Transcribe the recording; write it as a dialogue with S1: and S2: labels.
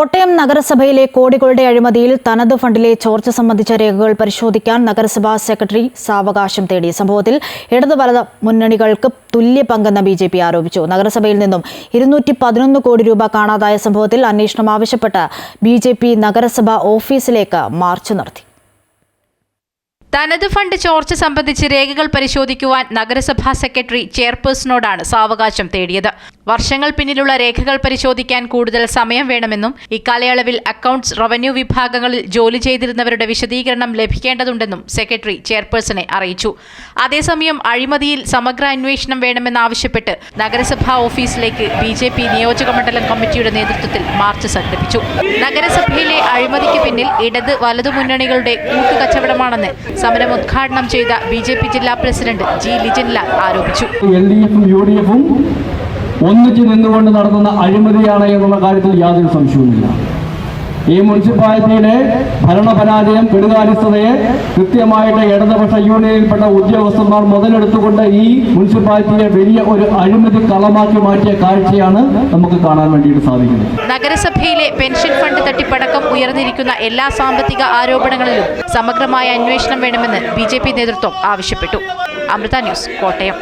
S1: കോട്ടയം നഗരസഭയിലെ കോടികളുടെ അഴിമതിയിൽ തനത് ഫണ്ടിലെ ചോർച്ച സംബന്ധിച്ച രേഖകൾ പരിശോധിക്കാൻ നഗരസഭാ സെക്രട്ടറി സാവകാശം തേടി സംഭവത്തിൽ ഇടതു വലത് മുന്നണികൾക്ക് തുല്യ പങ്കെന്ന് ബി ജെ പി ആരോപിച്ചു. നഗരസഭയിൽ നിന്നും ഇരുന്നൂറ്റി പതിനൊന്ന് കോടി രൂപ കാണാതായ സംഭവത്തിൽ അന്വേഷണം ആവശ്യപ്പെട്ട് ബി ജെ പി നഗരസഭ ഓഫീസിലേക്ക് മാർച്ച് നടത്തി.
S2: തനത് ഫണ്ട് ചോർച്ച സംബന്ധിച്ച് രേഖകൾ പരിശോധിക്കുവാൻ നഗരസഭാ സെക്രട്ടറി ചെയർപേഴ്സണോടാണ് സാവകാശം തേടിയത്. വർഷങ്ങൾ പിന്നിലുള്ള രേഖകൾ പരിശോധിക്കാൻ കൂടുതൽ സമയം വേണമെന്നും ഇക്കാലയളവിൽ അക്കൌണ്ട്സ് റവന്യൂ വിഭാഗങ്ങളിൽ ജോലി ചെയ്തിരുന്നവരുടെ വിശദീകരണം ലഭിക്കേണ്ടതുണ്ടെന്നും സെക്രട്ടറി ചെയർപേഴ്സണെ അറിയിച്ചു. അതേസമയം അഴിമതിയിൽ സമഗ്ര അന്വേഷണം വേണമെന്നാവശ്യപ്പെട്ട് നഗരസഭാ ഓഫീസിലേക്ക് ബി ജെ പി നിയോജകമണ്ഡലം കമ്മിറ്റിയുടെ നേതൃത്വത്തിൽ മാർച്ച് സംഘടിപ്പിച്ചു. നഗരസഭയിലെ അഴിമതിക്ക് പിന്നിൽ ഇടത് വലതു മുന്നണികളുടെ കൂട്ടുകച്ചവടമാണെന്ന് സമരം ഉദ്ഘാടനം ചെയ്ത ബി ജില്ലാ പ്രസിഡന്റ് ജി. ലിജൻലാൽ ആരോപിച്ചു.
S3: ഒന്നിച്ചു നിന്നുകൊണ്ട് നടത്തുന്ന അഴിമതിയാണ് എന്നുള്ള കാര്യത്തിൽ യാതൊരു സംശയവുമില്ല. ഈ മുനിസിപ്പാലിറ്റിയിലെ ഭരണപരാജയം കെടുകാര്യസ്ഥതയെ കൃത്യമായിട്ട് ഇടതുപക്ഷ യൂണിയനിൽപ്പെട്ട ഉദ്യോഗസ്ഥന്മാർ മുതലെടുത്തുകൊണ്ട് ഈ മുനിസിപ്പാലിറ്റിയെ വലിയ ഒരു അഴിമതി കളമാക്കി മാറ്റിയ കാഴ്ചയാണ് നമുക്ക് കാണാൻ വേണ്ടിയിട്ട് സാധിക്കുന്നത്.
S2: നഗരസഭയിലെ പെൻഷൻ ഫണ്ട് തട്ടിപ്പടക്കം ഉയർന്നിരിക്കുന്ന എല്ലാ സാമ്പത്തിക ആരോപണങ്ങളിലും സമഗ്രമായ അന്വേഷണം വേണമെന്ന് ബി നേതൃത്വം ആവശ്യപ്പെട്ടു. അമൃത ന്യൂസ് കോട്ടയം.